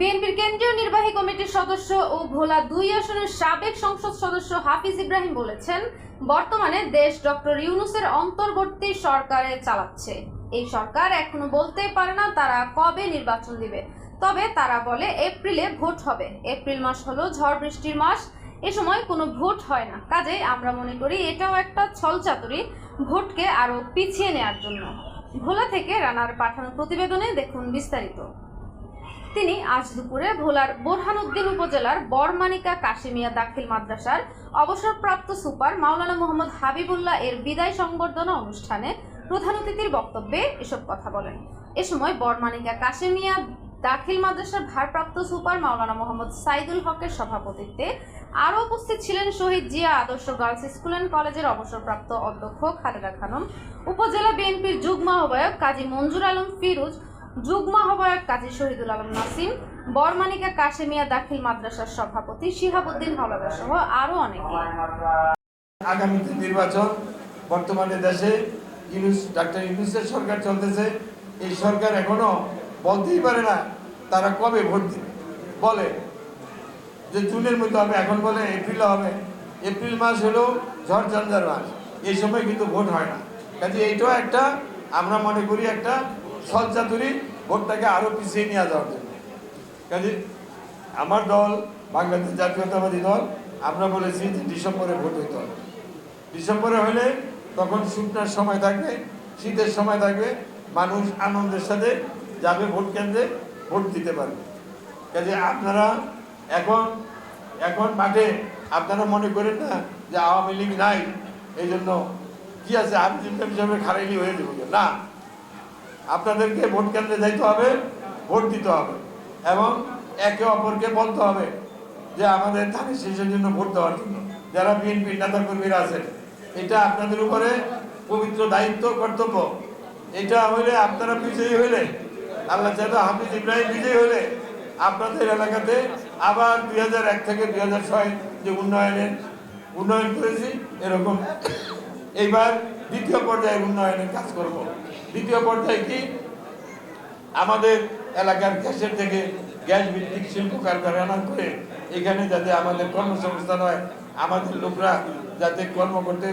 বিএনপির কেন্দ্রীয় নির্বাহী কমিটির সদস্য ও ভোলা দুই আসনের সাবেক সংসদ সদস্য হাফিজ ইব্রাহিম বলেছেন, বর্তমানে দেশ ডক্টর ইউনুসের অন্তর্বর্তী সরকারে চালাচ্ছে। এই সরকার এখনও বলতে পারে না তারা কবে নির্বাচন দিবে। তবে তারা বলে এপ্রিলে ভোট হবে। এপ্রিল মাস হলো ঝড় বৃষ্টির মাস। এ সময় কোনো ভোট হয় না। কাজেই আমরা মনে করি এটাও একটা ছলচাতুরি ভোটকে আরও পিছিয়ে নেওয়ার জন্য। ভোলা থেকে রানার পাঠানো প্রতিবেদনে দেখুন বিস্তারিত। তিনি আজ দুপুরে ভোলার বোরহানুদ্দিন উপজেলার বরমানিকা কাশিমিয়া দাখিল মাদ্রাসার অবসরপ্রাপ্ত সুপার মাওলানা মোহাম্মদ হাবিবুল্লাহ এর বিদায় সংবর্ধনা অনুষ্ঠানে প্রধান অতিথির বক্তব্যে এসব কথা বলেন। এ সময় বরমানিকা কাশিমিয়া দাখিল মাদ্রাসার ভারপ্রাপ্ত সুপার মাওলানা মোহাম্মদ সাইদুল হকের সভাপতিত্বে আরও উপস্থিত ছিলেন শহীদ জিয়া আদর্শ গার্লস স্কুল অ্যান্ড কলেজের অবসরপ্রাপ্ত অধ্যক্ষ খালেদা খানম, উপজেলা বিএনপির যুগ্ম আহ্বায়ক কাজী মঞ্জুর আলম ফিরোজ যুগ্ম আহ্বায়ক কাজী শহীদুল আলম নাসিম, বরমানিকা কাশেমিয়া দাখিল মাদ্রাসার সভাপতি শিহাবুদ্দিন হাওলাদার সহ আরও অনেকে। আগামীতে নির্বাচন, বর্তমানে দেশে ইউনুস, ডাক্তার ইউনুসের সরকার চলতেছে। এই সরকার এখনও বলতেই পারে না তারা কবে ভোট দিবে। বলে, যে জুনের মধ্যে হবে, এখন বলে এপ্রিলে হবে। এপ্রিল মাস হলো ঝড় ঝঞ্ঝার মাস। এই সময় কিন্তু ভোট হয় না। কাজে এইটাও একটা, আমরা মনে করি একটা সজ্জাতুরি ভোটটাকে আরও পিছিয়ে নিয়ে যাওয়ার জন্য। কাজে আমার দল, বাংলাদেশ জাতীয়তাবাদী দল, আমরা বলেছি যে ডিসেম্বরে ভোট হইতে হবে। ডিসেম্বরে হলে তখন শুকনার সময় থাকবে, শীতের সময় থাকবে মানুষ আনন্দের সাথে যাবে ভোট কেন্দ্রে ভোট দিতে পারবে। কাজে আপনারা এখন এখন মাঠে আপনারা মনে করেন না যে আওয়ামী লীগ নাই এই জন্য কি আছে? আমি চিন্তা হিসাবে খারাইলি হয়ে যাব। না আপনাদেরকে ভোট কেন্দ্রে যাইতে হবে, ভোট দিতে হবে এবং একে অপরকে বলতে হবে যে আমাদের ধানের শেষের জন্য ভোট দেওয়ার জন্য। যারা বিএনপি নেতা কর্মীরা আছেন, এটা আপনাদের উপরে পবিত্র দায়িত্ব, কর্তব্য। এটা হইলে আপনারা বিজয়ী হইলে, আল্লাহ চাইতো হাফিজ ইব্রাহিম বিজয়ী হইলে আপনাদের এলাকাতে আবার দুই থেকে দুই হাজার ছয় যে উন্নয়নের, উন্নয়ন করেছি, এরকম এইবার দ্বিতীয় পর্যায়ে উন্নয়নের কাজ করব। দ্বিতীয় পর্যায়ে কি? আমাদের এলাকার গ্যাসের থেকে গ্যাস ভিত্তিক শিল্প কারখানা করে এখানে যাতে আমাদের কর্মসংস্থান হয়, আমাদের লোকরা যাতে কর্ম করতে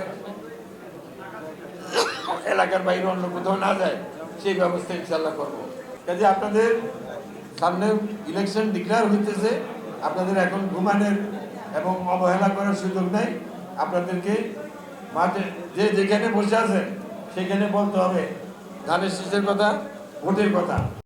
এলাকার বাইরে অন্য কোথাও না যায়, সেই ব্যবস্থা ইনশাল্লাহ করব। কাজে আপনাদের সামনে ইলেকশন ডিক্লেয়ার হইতেছে, আপনাদের এখন ঘুমানের এবং অবহেলা করার সুযোগ নেই। আপনাদেরকে মাঠে যে যেখানে বসে আছে সেখানে বলতে হবে। ধানের শীষের কথা ভোটের কথা।